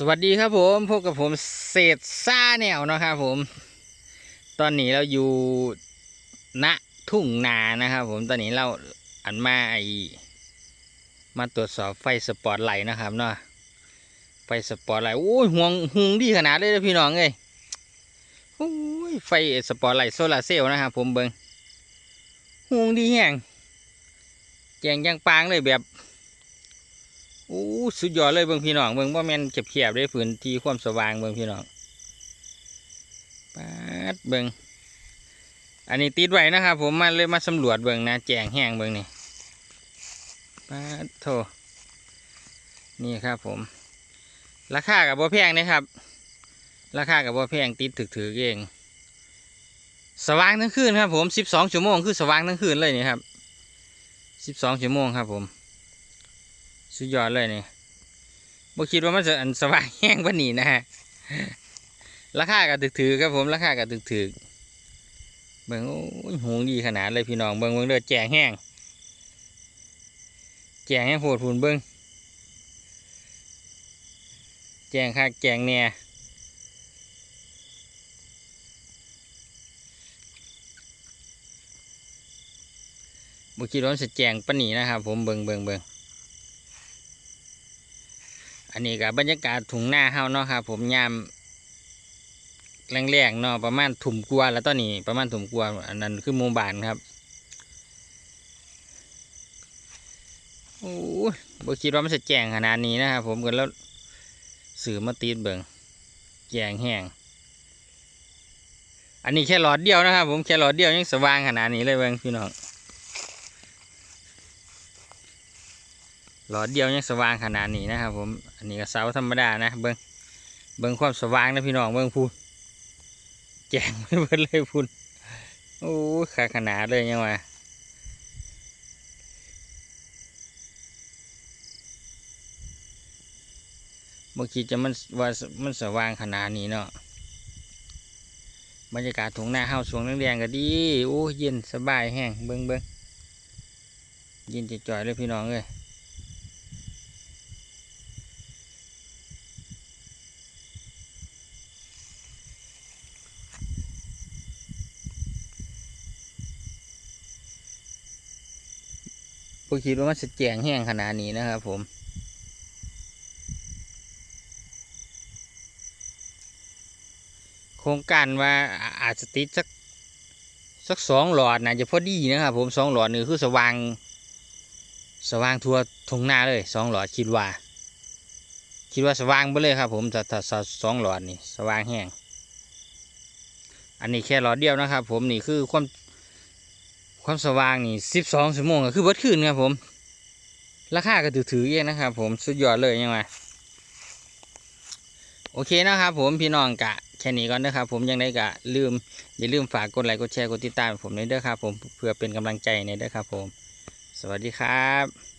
สวัสดีครับผมพบกับผมเศษซ่าแนวนะครับผม ตอนนี้เราอยู่ณทุ่งนานะครับผมตอนนี้เราอันมาไอมาตรวจสอบไฟสปอตไลท์นะครับเนาะไฟสปอตไลท์โอ้ยห่วงหุงดีขนาดเลยนะพี่น้องเอ้ยโอ้ยไฟสปอตไลท์โซลาร์เซลล์นะครับผมเบิงหุงดีแห้งแจงยังปางเลยแบบ โอ้สุดยอดเลยเบิ่งพี่น้องเบิ่งว่าแม่นเก็บเขียบได้พื้นที่ความสว่างเบิ่งพี่น้องปาดเบิ่งอันนี้ติดไว้นะครับผมมาเลยมาสำรวจเบิ่งนะแจงแห้งเบิ่งนี่ปาดโถนี่ครับผม ราคากับบ่แพงนะครับ ราคากับบ่แพงติดถือๆเองสว่างทั้งคืนครับผมสิบสองชั่วโมงคือสว่างทั้งคืนเลยนี่ครับสิบสองชั่วโมงครับผม สุดยอดเลยนี่บ่คิดว่ามันจะอันสว่างแห้งกว่านี้นะฮะ ราคาก็ถึกถือครับผม ราคาก็ถึกถือเบิ่งโอ้ยหงดีขนาดเลยพี่น้อง เบิ่งเบิ่งเลือดแจงแห้ง แจงแห้งโหดหุ่นเบิ่งแจงคักแจงเนี่ยบ่คิดว่ามันจะแจงปนนี้นะครับผมเบิ่งเบิ่งเบิ่ง อันนี้กับบรรยากาศถุงหน้าเฮาเนาะครับผมยามแรงๆเนาะประมาณถุ่มกลัวแล้วตอนนี้ประมาณถุ่มกลัวอันนั้นคือมู่บ้านครับโอ้ยบ่คิดว่ามันจะแจงขนาดนี้นะครับผมกันแล้วสื่อมาตีดเบิงแจงแห้งอันนี้แค่หลอดเดียวนะครับผมแค่หลอดเดียวยังสว่างขนาดนี้เลยเบิงพี่น้อง หลอดเดียวยังสว่างขนาดนี้นะครับผม อันนี้ก็เสาธรรมดานะ เบิ้งเบิ้งความสว่างนะพี่น้องเบิ้งพูนแจ้งไม่เบิ้เลยพูนโอ้ขาขนาดเลยยังไงบางทีจะมันว่ามันสว่างขนาดนี้เนาะบรรยากาศทุ่งนาเฮาสวงแดงๆก็ดีโอ้ยเย็นสบายแห้งเบิ้งเบิ้งเย็นจะจ่อยเลยพี่น้องเลย ผมคิดว่ามันจะแจงแห้งขนาดนี้นะครับผม โครงการว่าอาจจะติดสักสักสองหลอดนะจะพอดีนะครับผมสองหลอดนี่คือสว่าง สว่างทั่วทงหน้าเลยสองหลอดคิดว่า คิดว่าสว่างไปเลยครับผมถ้าถ้าถ้าสองหลอดนี่สว่างแห้งอันนี้แค่หลอดเดียวนะครับ ผมนี่คือความ ความสว่างนี่สิบสองชั่วโมงก็คือเบิดคืนครับผม ราคาก็ถือถือเองนะครับ ผมสุดยอดเลยยังไงโอเคนะครับ ผมพี่น้องกะแค่นี้ก่อนนะครับผมยังได้กะลืมอย่าลืมฝากกดไลค์กดแชร์กดติดตามผมในเด้อครับผมเพื่อเป็นกำลังใจในเด้อครับผม สวัสดีครับ